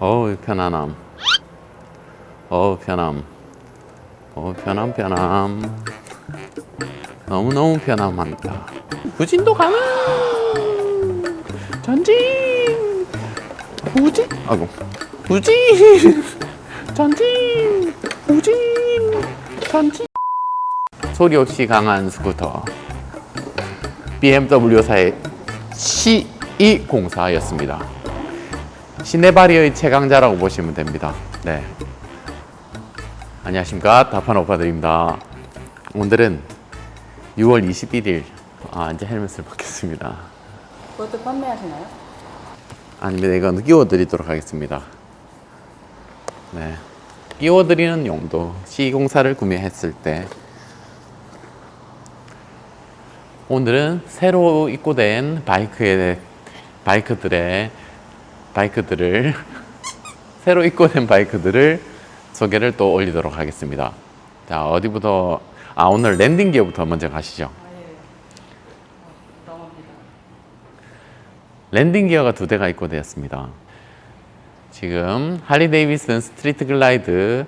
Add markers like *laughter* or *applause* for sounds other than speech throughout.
어우 편안함. 어우 편함. 어우 편함 편함. 너무너무 편함합니다. 후진도 가능! 전진! 후진! 아이고. 후진! 전진! 후진! 전진! 소리 없이 강한 스쿠터. BMW사의 C204였습니다. 시네바리의 최강자라고 보시면 됩니다. 네. 안녕하십니까. 다판 오빠들입니다. 오늘은 6월 21일. 아, 이제 헬멧을 벗겠습니다. 그것도 판매하시나요? 아닙니다. 이건 끼워드리도록 하겠습니다. 네. 끼워드리는 용도. C204를 구매했을 때 오늘은 새로 입고된 바이크의 바이크들의 바이크들을 *laughs* 새로 입고된 바이크들을 소개를 또 올리도록 하겠습니다. 자 어디부터 아 오늘 랜딩 기어부터 먼저 가시죠. 랜딩 기어가 두 대가 입고되었습니다. 지금 할리 데이비슨 스트리트 글라이드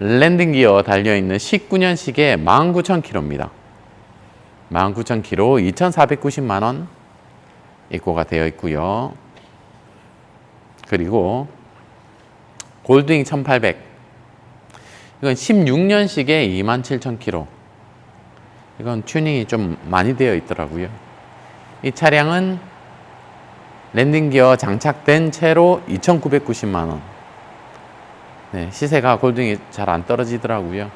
랜딩 기어 달려 있는 19년식의 19,000km입니다. 19,000km 2,490만 원 입고가 되어 있고요. 그리고 골드윙 1,800 이건 16년식의 27,000km 이건 튜닝이 좀 많이 되어 있더라고요. 이 차량은 랜딩 기어 장착된 채로 2,990만 원. 네, 시세가 골드윙이 잘 안 떨어지더라고요.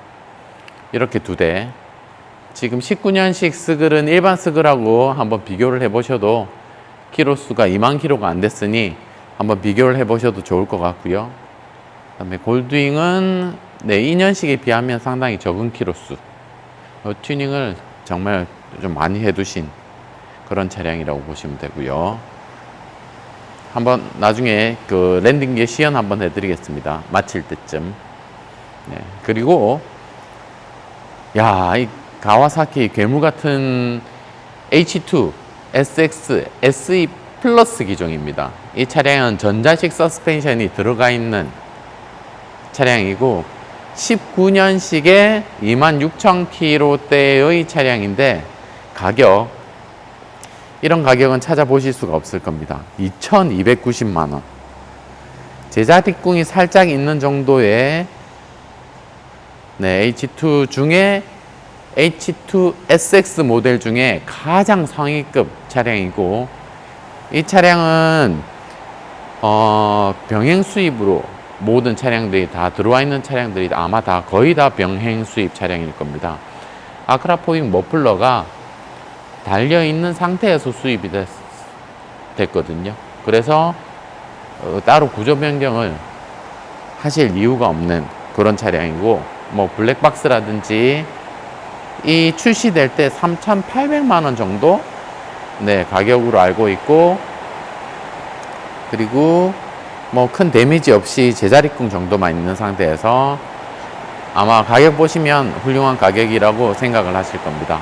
이렇게 두 대. 지금 19년식 스글은 일반 스글하고 한번 비교를 해보셔도 키로수가 2만 키로가 안 됐으니 한번 비교를 해보셔도 좋을 것 같고요. 그 다음에 골드윙은 네, 2년식에 비하면 상당히 적은 키로수. 어, 튜닝을 정말 좀 많이 해두신 그런 차량이라고 보시면 되고요. 한번 나중에 그 랜딩기의 시연 한번 해드리겠습니다. 마칠 때쯤. 네, 그리고 야, 이 가와사키 괴물 같은 H2 SX SE 플러스 기종입니다. 이 차량은 전자식 서스펜션이 들어가 있는 차량이고 19년식의 26,000km대의 차량인데 가격 이런 가격은 찾아보실 수가 없을 겁니다. 2,290만 원. 제자 뒷궁이 살짝 있는 정도의 네, H2 중에 H2 SX 모델 중에 가장 상위급 차량이고 이 차량은 어, 병행 수입으로 모든 차량들이 다 들어와 있는 차량들이 아마 다 거의 다 병행 수입 차량일 겁니다. 아크라포잉 머플러가 달려 있는 상태에서 수입이 됐, 됐거든요. 그래서 어, 따로 구조 변경을 하실 이유가 없는 그런 차량이고 뭐 블랙박스라든지 이 출시될 때 3,800만 원 정도 네 가격으로 알고 있고 그리고 뭐 큰 데미지 없이 제자리궁 정도만 있는 상태에서 아마 가격 보시면 훌륭한 가격이라고 생각을 하실 겁니다.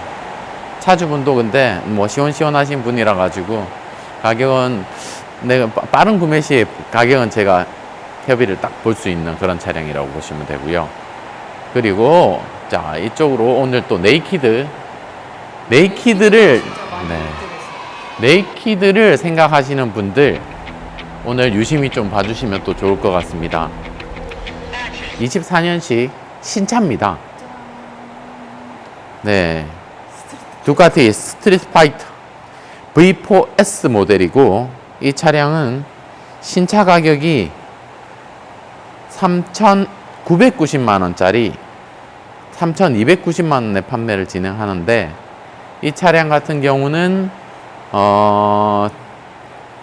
차주분도 근데 뭐 시원시원하신 분이라 가지고 가격은 내가 빠- 빠른 구매 시에 가격은 제가 협의를 딱 볼 수 있는 그런 차량이라고 보시면 되고요. 그리고 자 이쪽으로 오늘 또 네이키드 네이키드를 네. 네이키드를 생각하시는 분들 오늘 유심히 좀 봐주시면 또 좋을 것 같습니다. 24년식 신차입니다. 네. 두카티 스트리트 파이터 V4S 모델이고 이 차량은 신차 가격이 3,990만 원짜리 3,290만 원에 판매를 진행하는데 이 차량 같은 경우는 어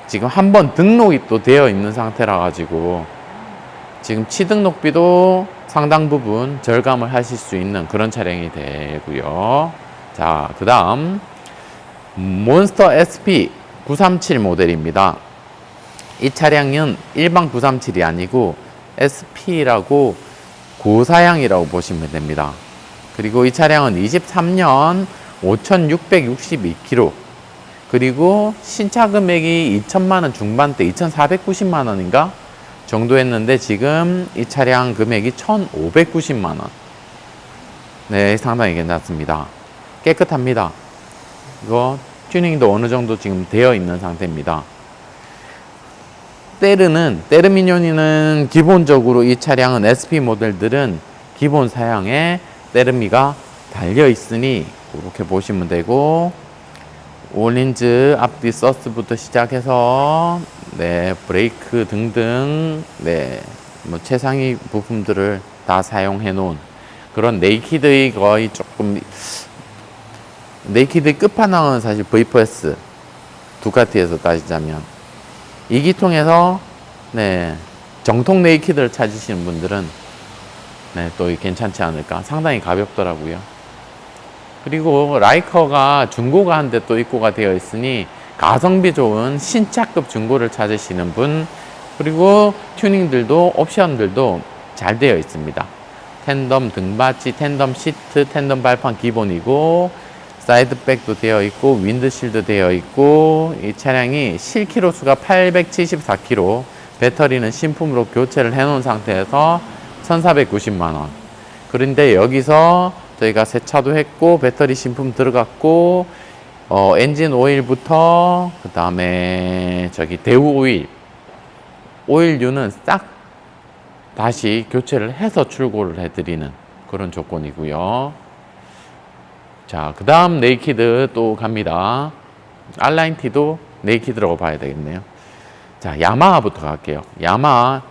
지금 한 번 등록이 또 되어 있는 상태라 가지고 지금 취등록비도 상당 부분 절감을 하실 수 있는 그런 차량이 되고요. 자, 그 다음 몬스터 SP 937 모델입니다. 이 차량은 일반 937이 아니고 SP라고 고사양이라고 보시면 됩니다. 그리고 이 차량은 23년 5,662km 그리고 신차 금액이 2천만 원 중반대 2,490만 원인가 정도 했는데 지금 이 차량 금액이 1,590만 원. 네, 상당히 괜찮습니다. 깨끗합니다. 이거 튜닝도 어느 정도 지금 되어 있는 상태입니다. 때르는 때르미뇨니는 기본적으로 이 차량은 SP 모델들은 기본 사양에 때르미가 달려 있으니 그렇게 보시면 되고 올린즈 앞뒤 서스부터 시작해서 네 브레이크 등등 네뭐 최상위 부품들을 다 사용해 놓은 그런 네이키드의 거의 조금 네이키드의 끝판왕은 사실 V4S 두카티에서 따지자면 이 기통에서 네 정통 네이키드를 찾으시는 분들은 네, 또 괜찮지 않을까 상당히 가볍더라고요. 그리고 라이커가 중고가 한 대 또 입고가 되어 있으니 가성비 좋은 신차급 중고를 찾으시는 분 그리고 튜닝들도 옵션들도 잘 되어 있습니다. 텐덤 등받이, 텐덤 시트, 텐덤 발판 기본이고 사이드백도 되어 있고 윈드실드 되어 있고 이 차량이 실키로 수가 874km 배터리는 신품으로 교체를 해 놓은 상태에서 1490만 원 그런데 여기서 저희가 세차도 했고 배터리 신품 들어갔고 어, 엔진 오일부터 그 다음에 저기 대우 오일 오일류는 싹 다시 교체를 해서 출고를 해드리는 그런 조건이고요. 자, 그 다음 네이키드 또 갑니다. 알라인 티도 네이키드라고 봐야 되겠네요. 자, 야마하부터 갈게요. 야마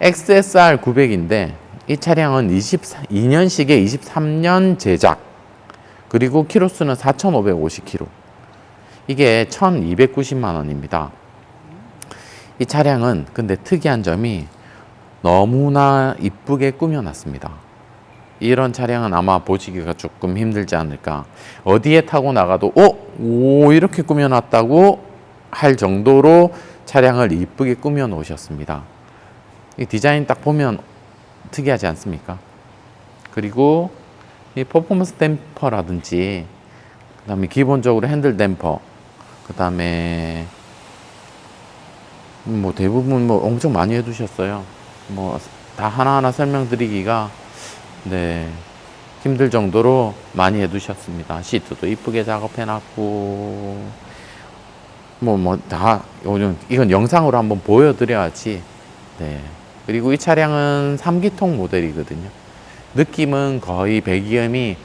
XSR 900인데 이 차량은 22년식에 23년 제작 그리고 키로수는 4,550km 이게 1,290만 원입니다. 이 차량은 근데 특이한 점이 너무나 이쁘게 꾸며놨습니다. 이런 차량은 아마 보시기가 조금 힘들지 않을까. 어디에 타고 나가도, 어? 오, 이렇게 꾸며놨다고 할 정도로 차량을 이쁘게 꾸며 놓으셨습니다. 이 디자인 딱 보면 특이하지 않습니까? 그리고 이 퍼포먼스 댐퍼라든지, 그 다음에 기본적으로 핸들 댐퍼, 그 다음에 뭐 대부분 뭐 엄청 많이 해두셨어요. 뭐 다 하나하나 설명드리기가 네 힘들 정도로 많이 해두셨습니다. 시트도 이쁘게 작업해놨고 뭐 뭐 다 이건 영상으로 한번 보여드려야지. 네 그리고 이 차량은 3기통 모델이거든요. 느낌은 거의 배기음이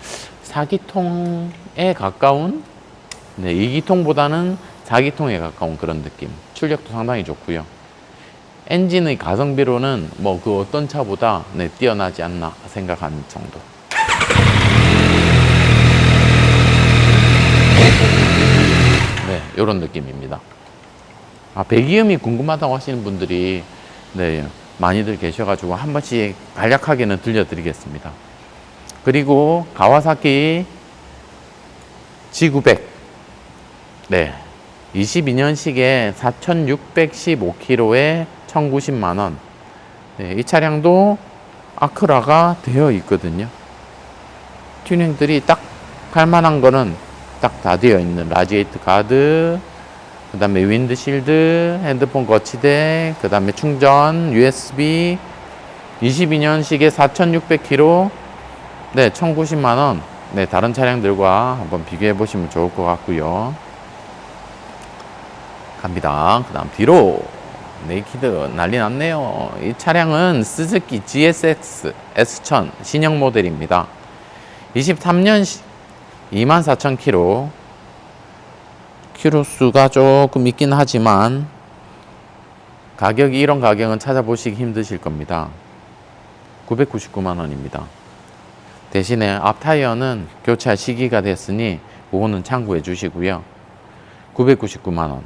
4기통에 가까운 네 2기통보다는 4기통에 가까운 그런 느낌. 출력도 상당히 좋고요. 엔진의 가성비로는 뭐 그 어떤 차보다 네, 뛰어나지 않나 생각하는 정도. 네, 이런 느낌입니다. 아, 배기음이 궁금하다고 하시는 분들이 네, 많이들 계셔가지고 한 번씩 간략하게는 들려드리겠습니다. 그리고 가와사키 G900 네, 22년식에 4,615km에 1,090만 원. 네, 이 차량도 아크라가 되어 있거든요. 튜닝들이 딱 할 만한 거는 딱 다 되어 있는 라지에이트 가드, 그 다음에 윈드실드, 핸드폰 거치대, 그 다음에 충전, USB, 22년식에 4,600km, 네, 1,090만 원. 네, 다른 차량들과 한번 비교해 보시면 좋을 것 같고요. 갑니다. 그 다음 뒤로 네이키드 난리 났네요. 이 차량은 스즈키 GSX S1000 신형 모델입니다. 23년 24,000km 키로수가 조금 있긴 하지만 가격이 이런 가격은 찾아보시기 힘드실 겁니다. 999만 원입니다. 대신에 앞 타이어는 교체할 시기가 됐으니 그거는 참고해 주시고요. 999만 원.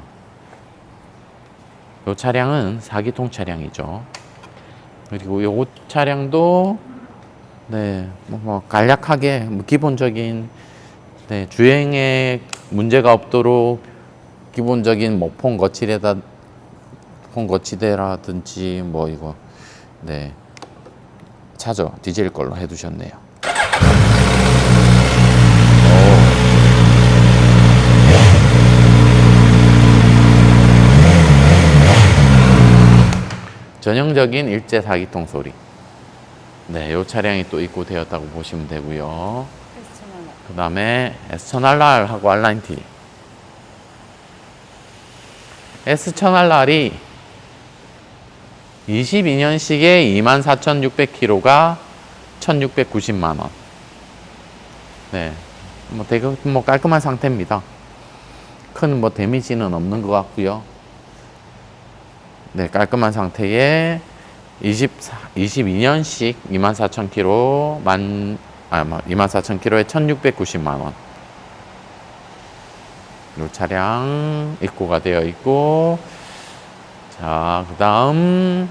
이 차량은 4기통 차량이죠. 그리고 이 차량도 네, 뭐, 뭐 간략하게 뭐 기본적인 네, 주행에 문제가 없도록 기본적인 뭐 폰 거치대다 폰 거치대라든지 뭐 이거 네 차죠 디젤 걸로 해두셨네요. 전형적인 일제 사기통 소리. 네, 요 차량이 또 입고되었다고 보시면 되고요. 그 다음에 S1000RR하고 R9T. S1000RR이 22년식에 24,600km가 1,690만원. 네. 뭐 되게 뭐 깔끔한 상태입니다. 큰 뭐 데미지는 없는 것 같고요. 네, 깔끔한 상태에 24, 22년식 24,000km 만, 아, 24,000km에 1,690만 원. 이 차량 입고가 되어 있고, 자, 그 다음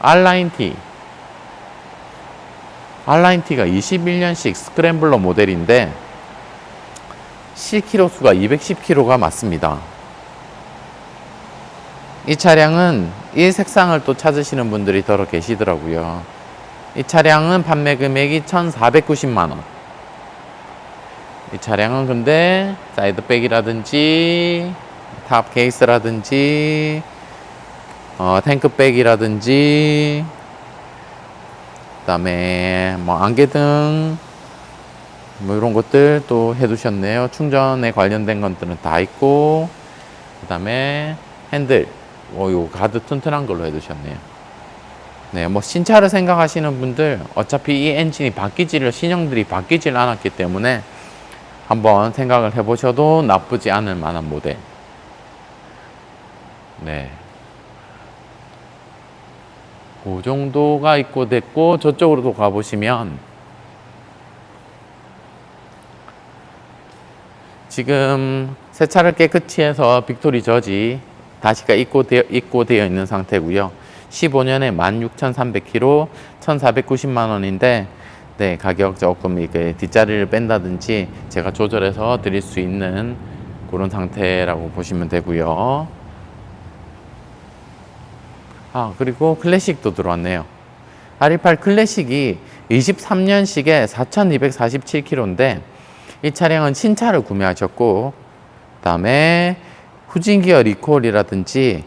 R9T. R9T가 21년식 스크램블러 모델인데 실키로 수가 210km가 맞습니다. 이 차량은 이 색상을 또 찾으시는 분들이 더러 계시더라고요. 이 차량은 판매 금액이 1,490만 원. 이 차량은 근데 사이드백이라든지 탑 케이스라든지 어, 탱크백이라든지 그다음에 뭐 안개등 뭐 이런 것들 또 해두셨네요. 충전에 관련된 것들은 다 있고 그다음에 핸들 어, 요 가드 튼튼한 걸로 해두셨네요. 네, 뭐 신차를 생각하시는 분들 어차피 이 엔진이 바뀌지를 신형들이 바뀌질 않았기 때문에 한번 생각을 해보셔도 나쁘지 않을 만한 모델. 네. 그 정도가 있고 됐고 저쪽으로도 가보시면 지금 세차를 깨끗이 해서 빅토리 저지 다시가 입고 되어, 입고 되어 있는 상태고요. 15년에 16,300km, 1,490만 원인데 네, 가격 조금 이게 뒷자리를 뺀다든지 제가 조절해서 드릴 수 있는 그런 상태라고 보시면 되고요. 아, 그리고 클래식도 들어왔네요. R28 클래식이 23년식에 4,247km인데 이 차량은 신차를 구매하셨고 그다음에 후진기어 리콜이라든지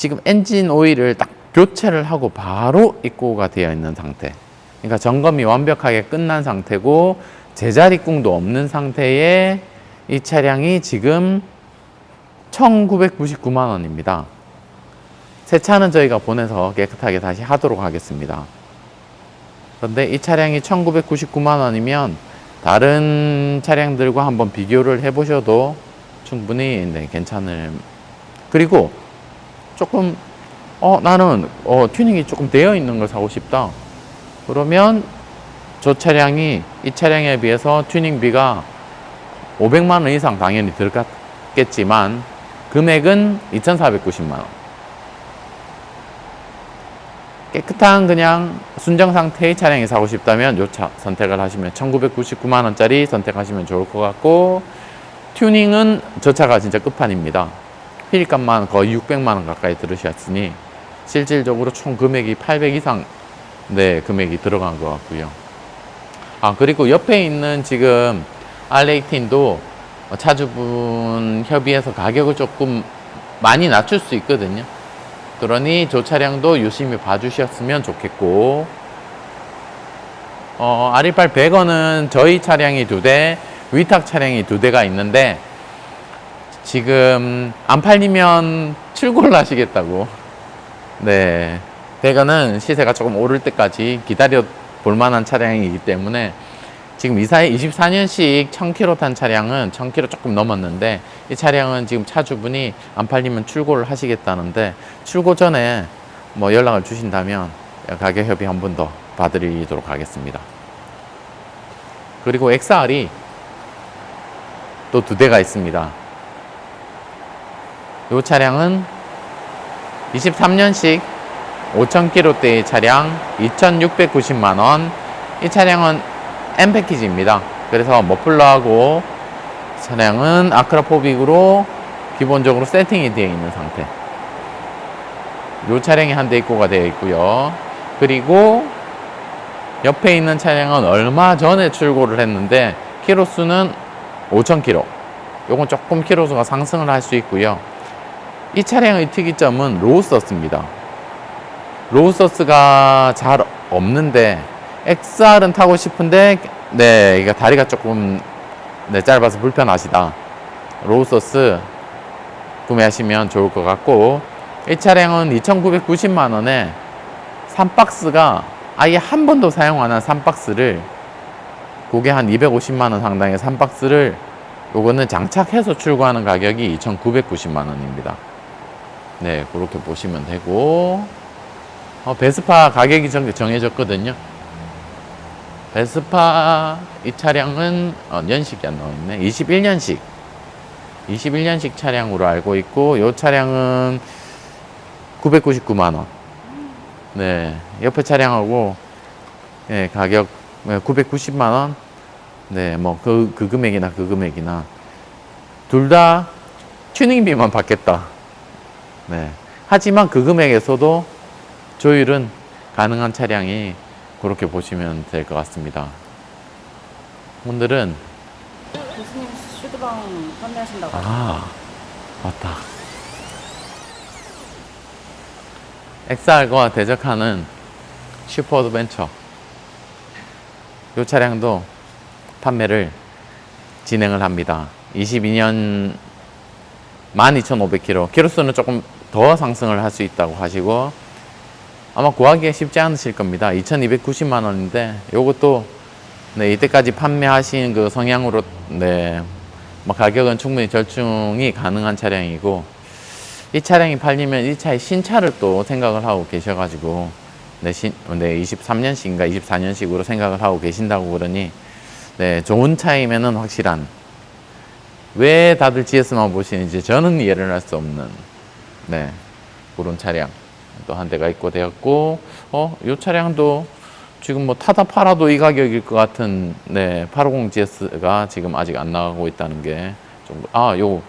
지금 엔진 오일을 딱 교체를 하고 바로 입고가 되어 있는 상태. 그러니까 점검이 완벽하게 끝난 상태고 제자리꿍도 없는 상태에 이 차량이 지금 1,999만 원입니다. 새 차는 저희가 보내서 깨끗하게 다시 하도록 하겠습니다. 그런데 이 차량이 1,999만 원이면 다른 차량들과 한번 비교를 해보셔도 충분히 네, 괜찮을. 그리고 조금 어 나는 어 튜닝이 조금 되어 있는 걸 사고 싶다. 그러면 저 차량이 이 차량에 비해서 튜닝비가 500만 원 이상 당연히 들어갔겠지만 금액은 2,490만 원. 깨끗한 그냥 순정 상태의 차량이 사고 싶다면 요차 선택을 하시면 1999만 원짜리 선택하시면 좋을 것 같고 튜닝은 저 차가 진짜 끝판입니다. 휠값만 거의 600만 원 가까이 들으셨으니 실질적으로 총 금액이 800 이상 네 금액이 들어간 것 같고요. 아 그리고 옆에 있는 지금 R18도 차주분 협의해서 가격을 조금 많이 낮출 수 있거든요. 그러니 저 차량도 유심히 봐주셨으면 좋겠고 어, R28 100원은 저희 차량이 두 대, 위탁 차량이 두 대가 있는데 지금 안 팔리면 출고를 하시겠다고 네 100원은 시세가 조금 오를 때까지 기다려 볼 만한 차량이기 때문에 지금 이사에 24년식 1000km 탄 차량은 1000km 조금 넘었는데 이 차량은 지금 차주분이 안 팔리면 출고를 하시겠다는데 출고 전에 뭐 연락을 주신다면 가격 협의 한 번 더 봐드리도록 하겠습니다. 그리고 XR이 또 두 대가 있습니다. 이 차량은 23년식 5,000km대의 차량 2,690만 원. 이 차량은 M 패키지입니다. 그래서 머플러하고 차량은 아크라포빅으로 기본적으로 세팅이 되어 있는 상태. 이 차량이 한 대 입고가 되어 있고요. 그리고 옆에 있는 차량은 얼마 전에 출고를 했는데 키로수는 5,000km. 요건 조금 키로수가 상승을 할 수 있고요. 이 차량의 특이점은 로우 서스입니다. 로우 서스가 잘 없는데 XR은 타고 싶은데 네 이거 다리가 조금 네, 짧아서 불편하시다. 로우 서스 구매하시면 좋을 것 같고 이 차량은 2,990만 원에 3박스가 아예 한 번도 사용 안 한 3박스를 그게 한 250만 원 상당의 3박스를 요거는 장착해서 출고하는 가격이 2,990만 원입니다. 네, 그렇게 보시면 되고 어, 베스파 가격이 정, 정해졌거든요. 베스파 이 차량은 어, 연식이 안 나와 있네. 21년식. 21년식 차량으로 알고 있고 이 차량은 999만 원. 네, 옆에 차량하고 네, 가격 990만 원. 네, 뭐그 그 금액이나 그 금액이나 둘 다 튜닝비만 받겠다. 네. 하지만 그 금액에서도 조율은 가능한 차량이 그렇게 보시면 될 것 같습니다. 오늘은 교수님 슈드방 판매하신다고. 아 맞다. XR과 대적하는 슈퍼 어드벤처. 이 차량도 판매를 진행을 합니다. 22년 12,500km. 키로수는 조금 더 상승을 할 수 있다고 하시고 아마 구하기가 쉽지 않으실 겁니다. 2,290만 원인데 요것도 네, 이때까지 판매하신 그 성향으로 네, 뭐 가격은 충분히 절충이 가능한 차량이고 이 차량이 팔리면 이 차의 신차를 또 생각을 하고 계셔가지고 네, 신, 네 23년식인가 24년식으로 생각을 하고 계신다고 그러니 네, 좋은 차이면은 확실한 왜 다들 GS만 보시는지 저는 이해를 할 수 없는 네 그런 차량 또 한 대가 있고 되었고 어이 차량도 지금 뭐 타다 팔아도 이 가격일 것 같은 네 850 GS가 지금 아직 안 나가고 있다는 게 좀 아 요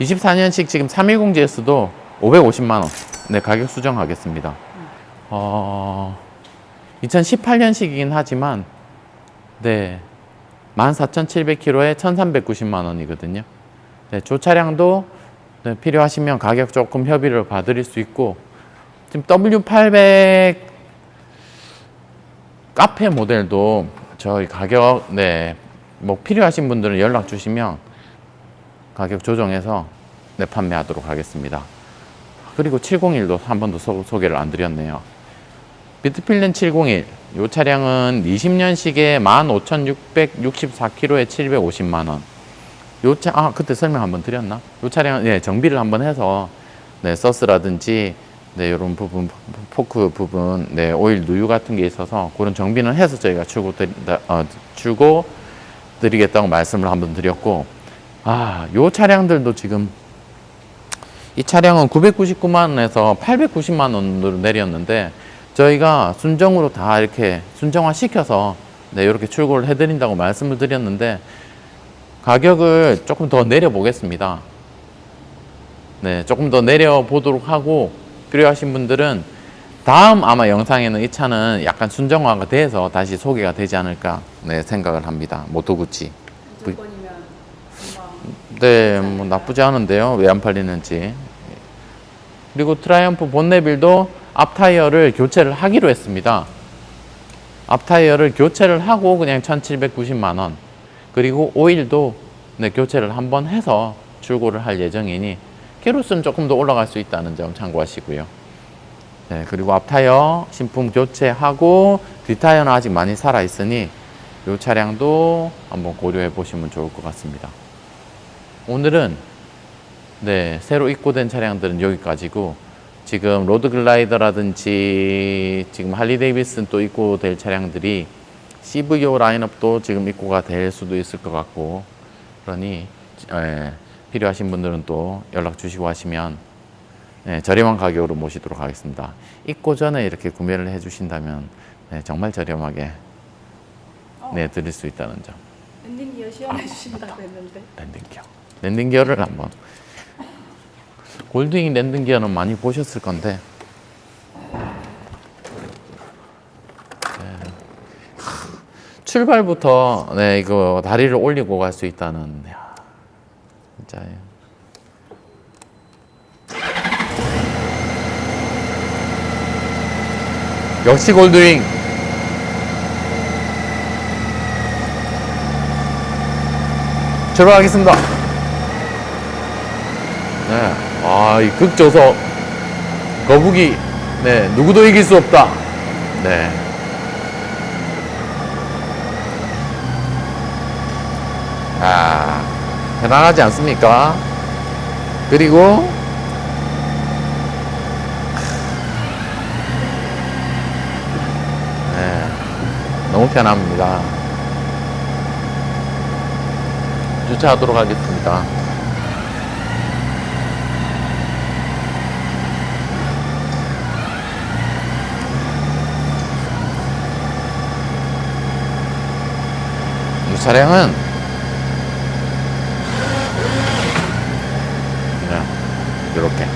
24년식 지금 310 GS도 550만 원. 네, 가격 수정하겠습니다. 어, 2018년식이긴 하지만 네. 14,700km에 1,390만 원이거든요. 네, 저 차량도 네, 필요하시면 가격 조금 협의를 봐드릴 수 있고 지금 W800 카페 모델도 저희 가격 네, 뭐 필요하신 분들은 연락 주시면 가격 조정해서 네, 판매하도록 하겠습니다. 그리고 701도 한 번도 소, 소개를 안 드렸네요. 비트필렌 701. 이 차량은 20년식에 15,664km에 750만 원. 요 차, 아, 그때 설명 한번 드렸나? 요 차량은, 예, 정비를 한번 해서, 네, 서스라든지, 네, 요런 부분, 포크 부분, 네, 오일 누유 같은 게 있어서, 그런 정비는 해서 저희가 출고, 드리, 어, 출고 드리겠다고 말씀을 한번 드렸고, 아, 요 차량들도 지금, 이 차량은 999만 원에서 890만 원으로 내렸는데, 저희가 순정으로 다 이렇게 순정화 시켜서 네, 이렇게 출고를 해드린다고 말씀을 드렸는데 가격을 조금 더 내려보겠습니다. 네, 조금 더 내려보도록 하고 필요하신 분들은 다음 아마 영상에는 이 차는 약간 순정화가 돼서 다시 소개가 되지 않을까 네, 생각을 합니다. 모토구치. 네, 뭐 나쁘지 않은데요. 왜 안 팔리는지. 그리고 트라이언프 본네빌도 앞 타이어를 교체를 하기로 했습니다. 앞 타이어를 교체를 하고 그냥 1,790만 원. 그리고 오일도 네, 교체를 한번 해서 출고를 할 예정이니 키로수는 조금 더 올라갈 수 있다는 점 참고하시고요. 네, 그리고 앞 타이어 신품 교체하고 뒷 타이어는 아직 많이 살아 있으니 이 차량도 한번 고려해 보시면 좋을 것 같습니다. 오늘은 네, 새로 입고된 차량들은 여기까지고 지금 로드 글라이더라든지 지금 할리 데이비슨 또 입고될 차량들이 CVO 라인업도 지금 입고가 될 수도 있을 것 같고 그러니 예, 필요하신 분들은 또 연락 주시고 하시면 예, 저렴한 가격으로 모시도록 하겠습니다. 입고 전에 이렇게 구매를 해주신다면 네, 정말 저렴하게 네, 드릴 수 있다는 점. 엔딩 기어 시연해 주신다고 했는데 랜딩 기어. 랜딩 기어를 한번. 골드윙 랜딩 기어는 많이 보셨을 건데. 출발부터 네 이거 다리를 올리고 갈 수 있다는 야, 진짜 역시 골드윙. 출발하겠습니다. 네. 아, 이 극조서. 거북이. 네. 누구도 이길 수 없다. 네. 편안하지 않습니까? 그리고 네, 너무 편합니다. 주차하도록 하겠습니다. 이 차량은 그냥 이렇게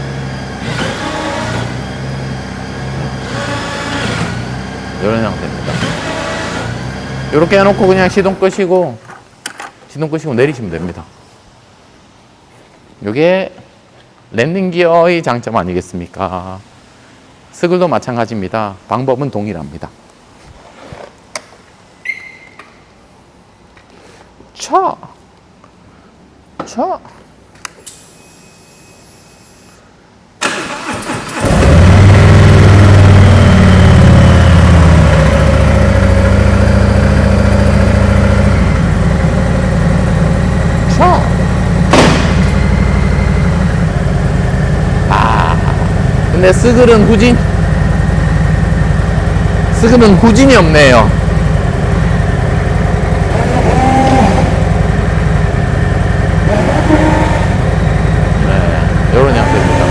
이런 형태입니다. 이렇게 해놓고 그냥 시동 끄시고 시동 끄시고 내리시면 됩니다. 이게 랜딩 기어의 장점 아니겠습니까? 스글도 마찬가지입니다. 방법은 동일합니다. 차, 차. 차. 아, 근데 스글은 후진, 스글은 후진이 없네요. 네, 형태입니다.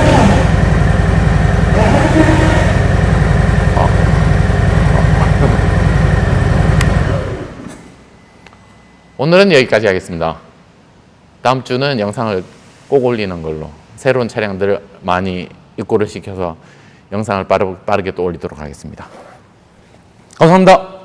어. 오늘은 여기까지 하겠습니다. 다음 주는 영상을 꼭 올리는 걸로 새로운 차량들을 많이 입고를 시켜서 영상을 빠르, 빠르게 또 올리도록 하겠습니다. 감사합니다.